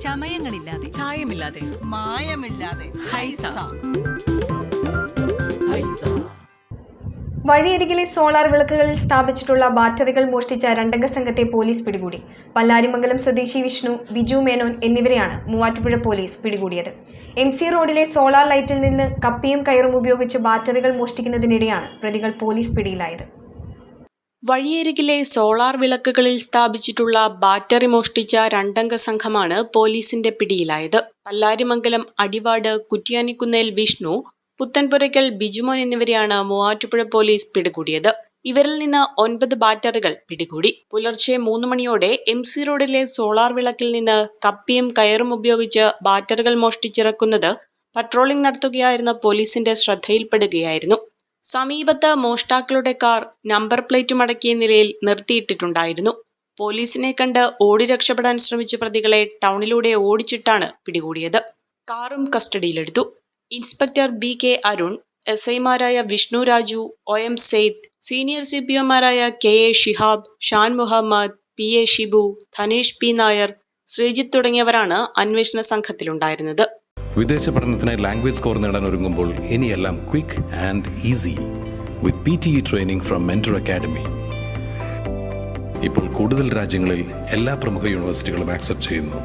ചമയങ്ങളില്ലാതെ. ചായമില്ലാതെ. മായമില്ലാതെ. Haiza. വഴിയരികിലെ solar വിളക്കുകളിൽ സ്ഥാപിച്ചിട്ടുള്ള ബാറ്ററികൾ മോഷ്ടിച്ച രണ്ടംഗ സംഘത്തെ പോലീസ് പിടികൂടി. പല്ലാരിമംഗലം സ്വദേശി വിഷ്ണു ബിജു മേനോൻ എന്നിവരെയാണ് മൂവാറ്റുപുഴ പോലീസ് പിടികൂടിയത്. എം സി റോഡിലെ സോളാർ ലൈറ്റിൽ നിന്ന് കപ്പിയും കയറും ഉപയോഗിച്ച് ബാറ്ററികൾ മോഷ്ടിക്കുന്നതിനിടെയാണ് പ്രതികൾ പോലീസ് പിടിയിലായത്. വഴിയരികിലെ സോളാർ വിളക്കുകളിൽ സ്ഥാപിച്ചിട്ടുള്ള ബാറ്ററി മോഷ്ടിച്ച രണ്ടംഗ സംഘമാണ് പോലീസിന്റെ പിടിയിലായത്. പല്ലാരിമംഗലം അടിവാട് കുറ്റിയാനിക്കുന്നേൽ വിഷ്ണു പുത്തൻപുരയ്ക്കൽ ബിജുമോൻ എന്നിവരെയാണ് മൂവാറ്റുപുഴ പോലീസ് പിടികൂടിയത്. ഇവരിൽ നിന്ന് ഒൻപത് ബാറ്ററികൾ പിടികൂടി. പുലർച്ചെ മൂന്ന് മണിയോടെ എം സി റോഡിലെ സോളാർ വിളക്കിൽ നിന്ന് കപ്പിയും കയറും ഉപയോഗിച്ച് ബാറ്ററികൾ മോഷ്ടിച്ചിറക്കുന്നത് പട്രോളിംഗ് നടത്തുകയായിരുന്ന പോലീസിന്റെ ശ്രദ്ധയിൽപ്പെടുകയായിരുന്നു. സമീപത്ത് മോഷ്ടാക്കളുടെ കാർ നമ്പർ പ്ലേറ്റ് മടക്കിയ നിലയിൽ നിർത്തിയിട്ടിട്ടുണ്ടായിരുന്നു. പോലീസിനെ കണ്ട് ഓടി രക്ഷപ്പെടാൻ ശ്രമിച്ച പ്രതികളെ ടൗണിലൂടെ ഓടിച്ചിട്ടാണ് പിടികൂടിയത്. കാറും കസ്റ്റഡിയിലെടുത്തു. Inspector B K Arun S ഐമാരായ Vishnu Raju O M Syed senior C P ഒമാരായ K A Shihab Shan Muhammad P A Shibu Dhanesh P Nair Sreejith തുടങ്ങിയവരാണ് അന്വേഷണ സംഘത്തിലുണ്ടായിരുന്നത്. വിദേശ പഠനത്തിനായി ലാംഗ്വേജ് സ്കോർ നേടാൻ ഒരുങ്ങുമ്പോൾ ഇനിയെല്ലാം quick and easy with P T E training from mentor academy ഇപ്പോൾ കൂടുതൽ രാജ്യങ്ങളിൽ എല്ലാ പ്രമുഖ യൂണിവേഴ്സിറ്റികളും ആക്സെപ്റ്റ് ചെയ്യുന്നു.